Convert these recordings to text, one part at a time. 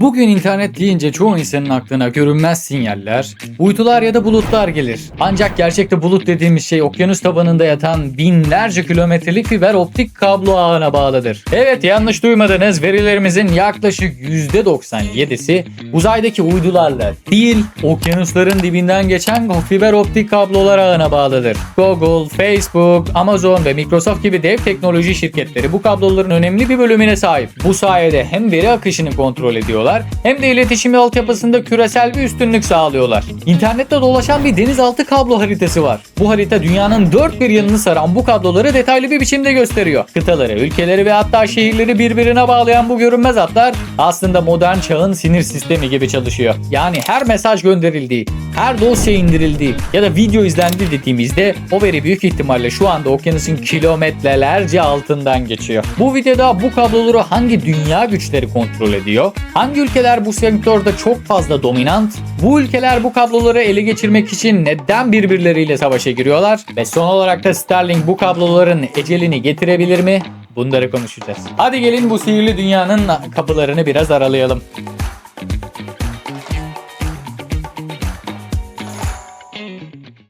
Bugün internet deyince çoğu insanın aklına görünmez sinyaller, uydular ya da bulutlar gelir. Ancak gerçekte bulut dediğimiz şey okyanus tabanında yatan binlerce kilometrelik fiber optik kablo ağına bağlıdır. Evet yanlış duymadınız verilerimizin yaklaşık %97'si uzaydaki uydularla değil okyanusların dibinden geçen fiber optik kablolar ağına bağlıdır. Google, Facebook, Amazon ve Microsoft gibi dev teknoloji şirketleri bu kabloların önemli bir bölümüne sahip. Bu sayede hem veri akışını kontrol ediyorlar hem de iletişim altyapısında küresel bir üstünlük sağlıyorlar. İnternette dolaşan bir denizaltı kablo haritası var. Bu harita dünyanın dört bir yanını saran bu kabloları detaylı bir biçimde gösteriyor. Kıtaları, ülkeleri ve hatta şehirleri birbirine bağlayan bu görünmez hatlar aslında modern çağın sinir sistemi gibi çalışıyor. Yani her mesaj gönderildiği, her dosya indirildiği ya da video izlendi dediğimizde o veri büyük ihtimalle şu anda okyanusun kilometrelerce altından geçiyor. Bu videoda bu kabloları hangi dünya güçleri kontrol ediyor? Hangi ülkeler bu sektörde çok fazla dominant? Bu ülkeler bu kabloları ele geçirmek için neden birbirleriyle savaşa giriyorlar? Ve son olarak da Starlink bu kabloların ecelini getirebilir mi? Bunları konuşacağız. Hadi gelin bu sihirli dünyanın kapılarını biraz aralayalım.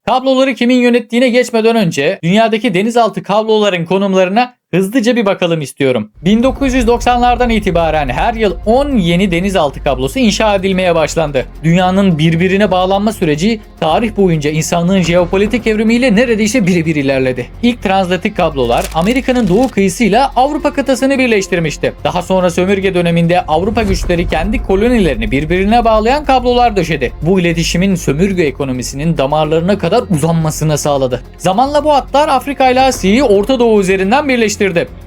Kabloları kimin yönettiğine geçmeden önce dünyadaki denizaltı kabloların konumlarına hızlıca bir bakalım istiyorum. 1990'lardan itibaren her yıl 10 yeni denizaltı kablosu inşa edilmeye başlandı. Dünyanın birbirine bağlanma süreci tarih boyunca insanlığın jeopolitik evrimiyle neredeyse birebir ilerledi. İlk transatlantik kablolar Amerika'nın doğu kıyısıyla Avrupa kıtasını birleştirmişti. Daha sonra sömürge döneminde Avrupa güçleri kendi kolonilerini birbirine bağlayan kablolar döşedi. Bu iletişimin sömürge ekonomisinin damarlarına kadar uzanmasını sağladı. Zamanla bu hatlar Afrika ile Asya'yı Orta Doğu üzerinden birleştirdi.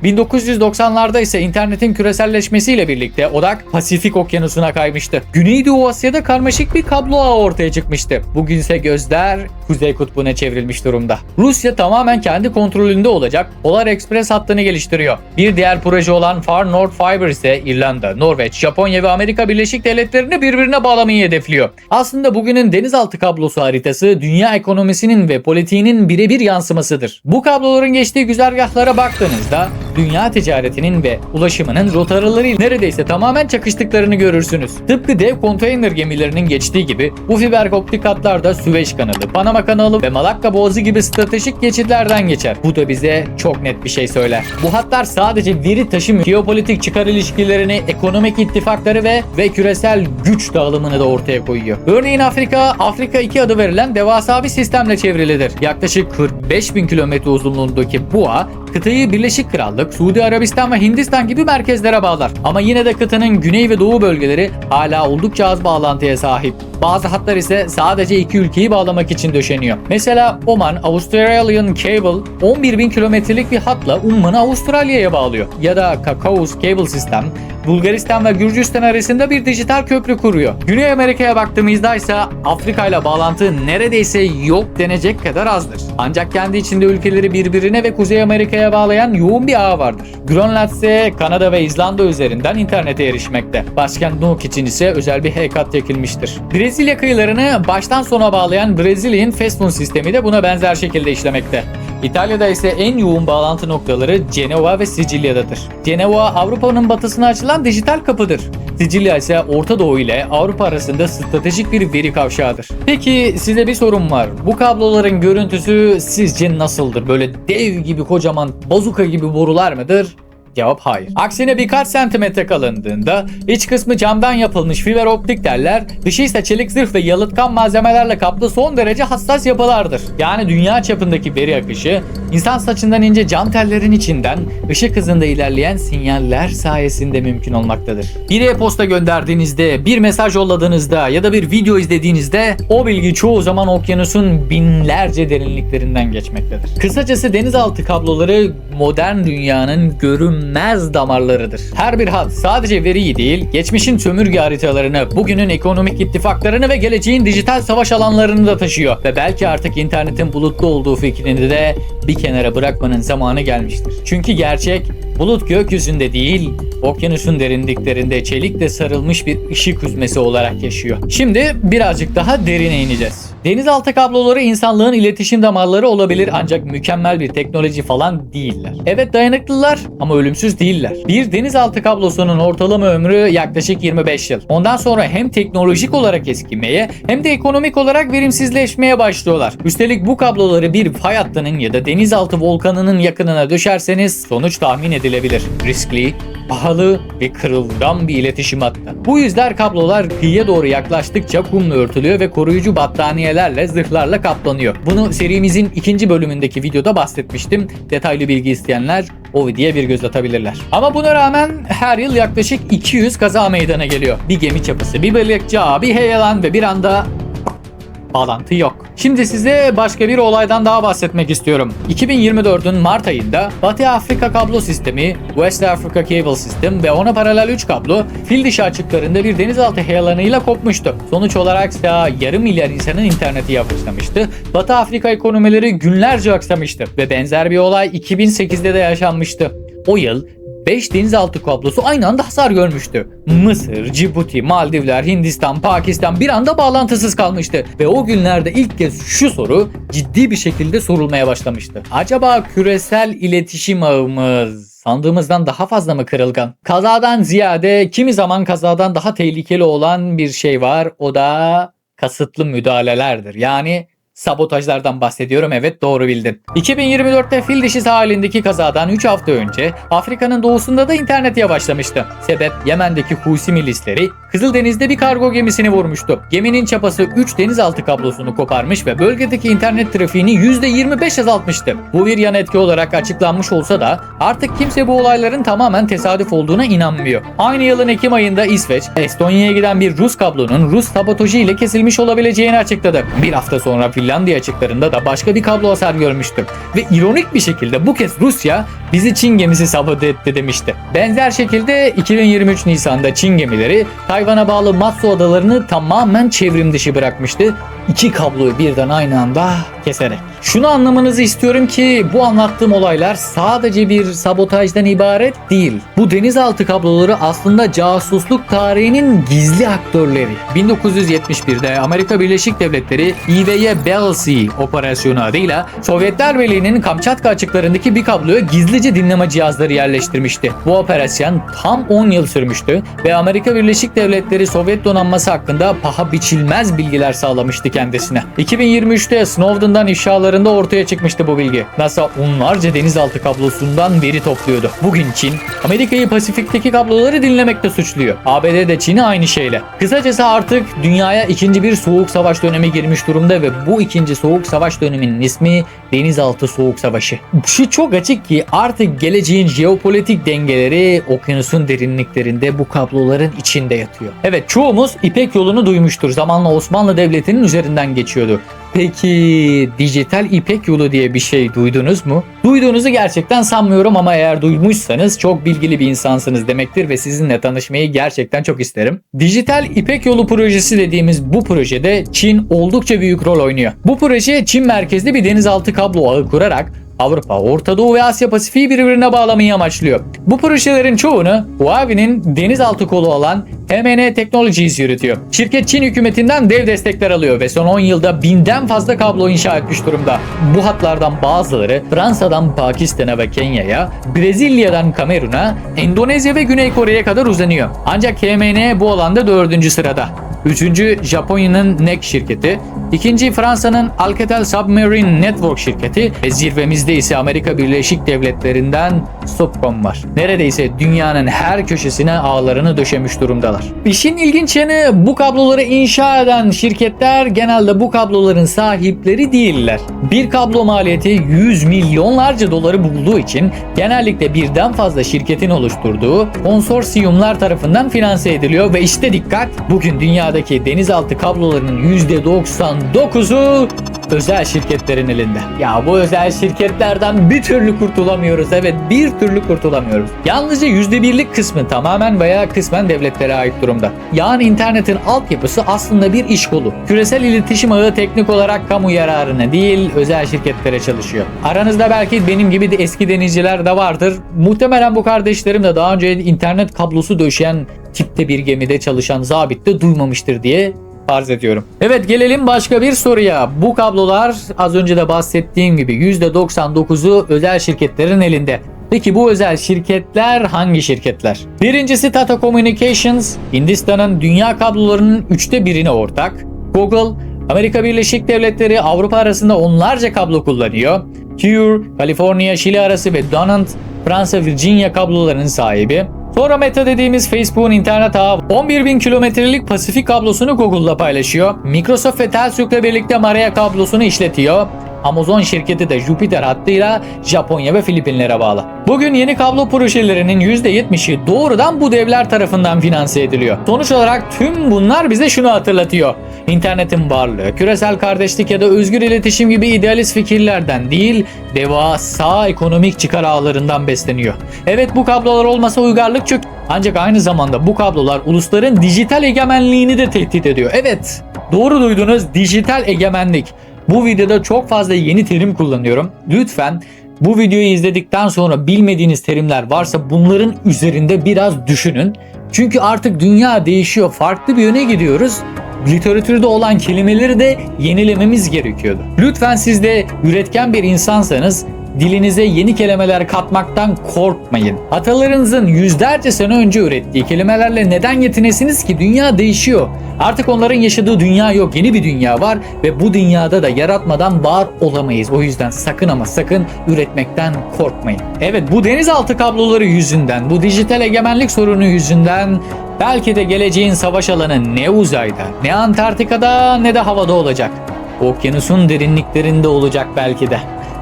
1990'larda ise internetin küreselleşmesiyle birlikte odak Pasifik Okyanusu'na kaymıştı. Güneydoğu Asya'da karmaşık bir kablo ağı ortaya çıkmıştı. Bugünse gözler Kuzey Kutbu'na çevrilmiş durumda. Rusya tamamen kendi kontrolünde olacak Polar Express hattını geliştiriyor. Bir diğer proje olan Far North Fiber ise İrlanda, Norveç, Japonya ve Amerika Birleşik Devletleri'ni birbirine bağlamayı hedefliyor. Aslında bugünün denizaltı kablosu haritası dünya ekonomisinin ve politiğinin birebir yansımasıdır. Bu kabloların geçtiği güzergahlara tá? Dünya ticaretinin ve ulaşımının rotalarıyla neredeyse tamamen çakıştıklarını görürsünüz. Tıpkı dev konteyner gemilerinin geçtiği gibi bu fiber optik hatlar da Süveyş kanalı, Panama kanalı ve Malakka boğazı gibi stratejik geçitlerden geçer. Bu da bize çok net bir şey söyler. Bu hatlar sadece veri taşımıyor. Jeopolitik çıkar ilişkilerini, ekonomik ittifakları ve ve küresel güç dağılımını da ortaya koyuyor. Örneğin Afrika, Afrika 2 adı verilen devasa bir sistemle çevrilidir. Yaklaşık 45 bin kilometre uzunluğundaki bu ağ kıtayı Birleşik Krallık, Suudi Arabistan ve Hindistan gibi merkezlere bağlar. Ama yine de kıtanın güney ve doğu bölgeleri hala oldukça az bağlantıya sahip. Bazı hatlar ise sadece iki ülkeyi bağlamak için döşeniyor. Mesela Oman Australian Cable 11 bin kilometrelik bir hatla Umman'ı Avustralya'ya bağlıyor. Ya da Kakaos Cable System Bulgaristan ve Gürcistan arasında bir dijital köprü kuruyor. Güney Amerika'ya baktığımızda ise Afrika ile bağlantı neredeyse yok denecek kadar azdır. Ancak kendi içinde ülkeleri birbirine ve Kuzey Amerika'ya bağlayan yoğun bir ağ vardır. Grönland ise Kanada ve İzlanda üzerinden internete erişmekte. Başkent Nuuk için ise özel bir hack çekilmiştir. Brezilya kıyılarını baştan sona bağlayan Brezilya'nın Fastphone sistemi de buna benzer şekilde işlemekte. İtalya'da ise en yoğun bağlantı noktaları Cenova ve Sicilya'dadır. Cenova Avrupa'nın batısına açılan dijital kapıdır. Sicilya ise Orta Doğu ile Avrupa arasında stratejik bir veri kavşağıdır. Peki size bir sorum var. Bu kabloların görüntüsü sizce nasıldır? Böyle dev gibi kocaman bazuka gibi borular mıdır? Cevap hayır. Aksine birkaç santimetre kalınlığında iç kısmı camdan yapılmış fiber optik derler, dışı ise çelik zırh ve yalıtkan malzemelerle kaplı son derece hassas yapılardır. Yani dünya çapındaki veri akışı insan saçından ince cam tellerin içinden ışık hızında ilerleyen sinyaller sayesinde mümkün olmaktadır. Bir e-posta gönderdiğinizde, bir mesaj yolladığınızda ya da bir video izlediğinizde o bilgi çoğu zaman okyanusun binlerce derinliklerinden geçmektedir. Kısacası denizaltı kabloları modern dünyanın görünmez damarlarıdır. Her bir hat sadece veriyi değil, geçmişin sömürge haritalarını, bugünün ekonomik ittifaklarını ve geleceğin dijital savaş alanlarını da taşıyor. Ve belki artık internetin bulutlu olduğu fikrini de bir kenara bırakmanın zamanı gelmiştir. Çünkü gerçek bulut gökyüzünde değil, okyanusun derinliklerinde çelikle sarılmış bir ışık hüzmesi olarak yaşıyor. Şimdi birazcık daha derine ineceğiz. Denizaltı kabloları insanlığın iletişim damarları olabilir ancak mükemmel bir teknoloji falan değiller. Evet dayanıklılar ama ölümsüz değiller. Bir denizaltı kablosunun ortalama ömrü yaklaşık 25 yıl. Ondan sonra hem teknolojik olarak eskimeye hem de ekonomik olarak verimsizleşmeye başlıyorlar. Üstelik bu kabloları bir fay hattının ya da denizaltı volkanının yakınına düşerseniz sonuç tahmin edilebilir. Riskli, pahalı ve kırılgan bir iletişim hattı. Bu yüzden kablolar kıyıya doğru yaklaştıkça kumla örtülüyor ve koruyucu battaniyelerle, zırhlarla kaplanıyor. Bunu serimizin ikinci bölümündeki videoda bahsetmiştim. Detaylı bilgi isteyenler o videoya bir göz atabilirler. Ama buna rağmen her yıl yaklaşık 200 kaza meydana geliyor. Bir gemi çapısı, bir balıkçı bir heyelan ve bir anda bağlantı yok. Şimdi size başka bir olaydan daha bahsetmek istiyorum. 2024'ün Mart ayında Batı Afrika kablo sistemi, West Africa Cable System ve ona paralel 3 kablo fil dişi açıklarında bir denizaltı heyelanıyla kopmuştu. Sonuç olarak ise yarım milyar insanın interneti yavaşlamıştı. Batı Afrika ekonomileri günlerce aksamıştı ve benzer bir olay 2008'de de yaşanmıştı. O yıl 5 denizaltı kablosu aynı anda hasar görmüştü. Mısır, Cibuti, Maldivler, Hindistan, Pakistan bir anda bağlantısız kalmıştı. Ve o günlerde ilk kez şu soru ciddi bir şekilde sorulmaya başlamıştı. Acaba küresel iletişim ağımız sandığımızdan daha fazla mı kırılgan? Kazadan ziyade kimi zaman kazadan daha tehlikeli olan bir şey var. O da kasıtlı müdahalelerdir. Yani Sabotajlardan bahsediyorum evet doğru bildin. 2024'te fil dişi sahilindeki kazadan 3 hafta önce Afrika'nın doğusunda da internet yavaşlamıştı. Sebep Yemen'deki Husi milisleri Kızıldeniz'de bir kargo gemisini vurmuştu. Geminin çapası 3 denizaltı kablosunu koparmış ve bölgedeki internet trafiğini %25 azaltmıştı. Bu bir yan etki olarak açıklanmış olsa da artık kimse bu olayların tamamen tesadüf olduğuna inanmıyor. Aynı yılın Ekim ayında İsveç, Estonya'ya giden bir Rus kablonun Rus sabotajı ile kesilmiş olabileceğini açıkladı. Bir hafta sonra Finlandiya açıklarında da başka bir kablo hasar görmüştü. Ve ironik bir şekilde bu kez Rusya bizi Çin gemisi sabote etti demişti. Benzer şekilde 2023 Nisan'da Çin gemileri Tayvan'a bağlı Matsu adalarını tamamen çevrim dışı bırakmıştı. İki kabloyu birden aynı anda keserek. Şunu anlamanızı istiyorum ki bu anlattığım olaylar sadece bir sabotajdan ibaret değil. Bu denizaltı kabloları aslında casusluk tarihinin gizli aktörleri. 1971'de Amerika Birleşik Devletleri EVA Bell Sea operasyonu adıyla Sovyetler Birliği'nin Kamçatka açıklarındaki bir kabloya gizlice dinleme cihazları yerleştirmişti. Bu operasyon tam 10 yıl sürmüştü ve Amerika Birleşik Devletleri Sovyet donanması hakkında paha biçilmez bilgiler sağlamıştı kendisine. 2023'te Snowden'dan ifşalarında ortaya çıkmıştı bu bilgi. NASA onlarca denizaltı kablosundan veri topluyordu. Bugün Çin, Amerika'yı Pasifik'teki kabloları dinlemekte suçluyor. ABD de Çin'i aynı şeyle. Kısacası artık dünyaya ikinci bir soğuk savaş dönemi girmiş durumda ve bu ikinci soğuk savaş döneminin ismi Denizaltı Soğuk Savaşı. Şu çok açık ki artık geleceğin jeopolitik dengeleri okyanusun derinliklerinde bu kabloların içinde yatıyor. Evet çoğumuz İpek yolunu duymuştur. Zamanla Osmanlı Devleti'nin üzerinden geçiyordu. Peki dijital İpek yolu diye bir şey duydunuz mu? Duyduğunuzu gerçekten sanmıyorum ama eğer duymuşsanız çok bilgili bir insansınız demektir ve sizinle tanışmayı gerçekten çok isterim. Dijital İpek yolu projesi dediğimiz bu projede Çin oldukça büyük rol oynuyor. Bu proje Çin merkezli bir denizaltı kablo ağı kurarak Avrupa, Orta Doğu ve Asya Pasifik'i birbirine bağlamayı amaçlıyor. Bu projelerin çoğunu Huawei'nin denizaltı kolu olan MN Technologies yürütüyor. Şirket Çin hükümetinden dev destekler alıyor ve son 10 yılda binden fazla kablo inşa etmiş durumda. Bu hatlardan bazıları Fransa'dan Pakistan'a ve Kenya'ya, Brezilya'dan Kamerun'a, Endonezya ve Güney Kore'ye kadar uzanıyor. Ancak KMN bu alanda 4. sırada. Üçüncü Japonya'nın NEC şirketi, ikinci Fransa'nın Alcatel Submarine Network şirketi ve zirvemizde ise Amerika Birleşik Devletleri'nden Subcom var. Neredeyse dünyanın her köşesine ağlarını döşemiş durumdalar. İşin ilginç yanı bu kabloları inşa eden şirketler genelde bu kabloların sahipleri değiller. Bir kablo maliyeti 100 milyonlarca doları bulduğu için genellikle birden fazla şirketin oluşturduğu konsorsiyumlar tarafından finanse ediliyor ve işte dikkat bugün dünyadaki denizaltı kablolarının %99'u özel şirketlerin elinde. Ya bu özel şirketlerden bir türlü kurtulamıyoruz. Evet bir türlü kurtulamıyoruz. Yalnızca %1'lik kısmı tamamen veya kısmen devletlere ait durumda. Yani internetin altyapısı aslında bir iş kolu. Küresel iletişim ağı teknik olarak kamu yararına değil özel şirketlere çalışıyor. Aranızda belki benim gibi de eski denizciler de vardır. Muhtemelen bu kardeşlerim de daha önce internet kablosu döşeyen tipte bir gemide çalışan zabit de duymamıştır diye farz ediyorum. Evet gelelim başka bir soruya. Bu kablolar az önce de bahsettiğim gibi %99'u özel şirketlerin elinde. Peki bu özel şirketler hangi şirketler? Birincisi Tata Communications, Hindistan'ın dünya kablolarının üçte birine ortak. Google, Amerika Birleşik Devletleri Avrupa arasında onlarca kablo kullanıyor. Cure, Kaliforniya, Şili arası ve Donant, Fransa Virginia kablolarının sahibi. Sonra Meta dediğimiz Facebook'un internet ağı 11.000 kilometrelik Pasifik kablosunu Google'la paylaşıyor. Microsoft ve Telstruk'la birlikte Maria kablosunu işletiyor. Amazon şirketi de Jupiter hattıyla Japonya ve Filipinlere bağlı. Bugün yeni kablo projelerinin %70'i doğrudan bu devler tarafından finanse ediliyor. Sonuç olarak tüm bunlar bize şunu hatırlatıyor. İnternetin varlığı, küresel kardeşlik ya da özgür iletişim gibi idealist fikirlerden değil, devasa ekonomik çıkar ağlarından besleniyor. Evet bu kablolar olmasa uygarlık çök. Ancak aynı zamanda bu kablolar ulusların dijital egemenliğini de tehdit ediyor. Evet, doğru duydunuz dijital egemenlik. Bu videoda çok fazla yeni terim kullanıyorum. Lütfen bu videoyu izledikten sonra bilmediğiniz terimler varsa bunların üzerinde biraz düşünün. Çünkü artık dünya değişiyor. Farklı bir yöne gidiyoruz. Literatürde olan kelimeleri de yenilememiz gerekiyordu. Lütfen siz de üretken bir insansanız dilinize yeni kelimeler katmaktan korkmayın. Atalarınızın yüzlerce sene önce ürettiği kelimelerle neden yetinesiniz ki? Dünya değişiyor. Artık onların yaşadığı dünya yok. Yeni bir dünya var ve bu dünyada da yaratmadan var olamayız. O yüzden sakın ama sakın üretmekten korkmayın. Evet bu denizaltı kabloları yüzünden, bu dijital egemenlik sorunu yüzünden belki de geleceğin savaş alanı ne uzayda, ne Antarktika'da ne de havada olacak. Okyanusun derinliklerinde olacak belki de.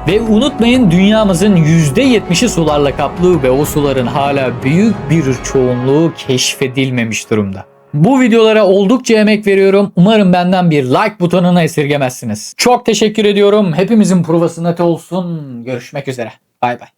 Ve unutmayın dünyamızın %70'i sularla kaplı ve o suların hala büyük bir çoğunluğu keşfedilmemiş durumda. Bu videolara oldukça emek veriyorum. Umarım benden bir like butonuna esirgemezsiniz. Çok teşekkür ediyorum. Hepimizin provası net olsun. Görüşmek üzere. Bay bay.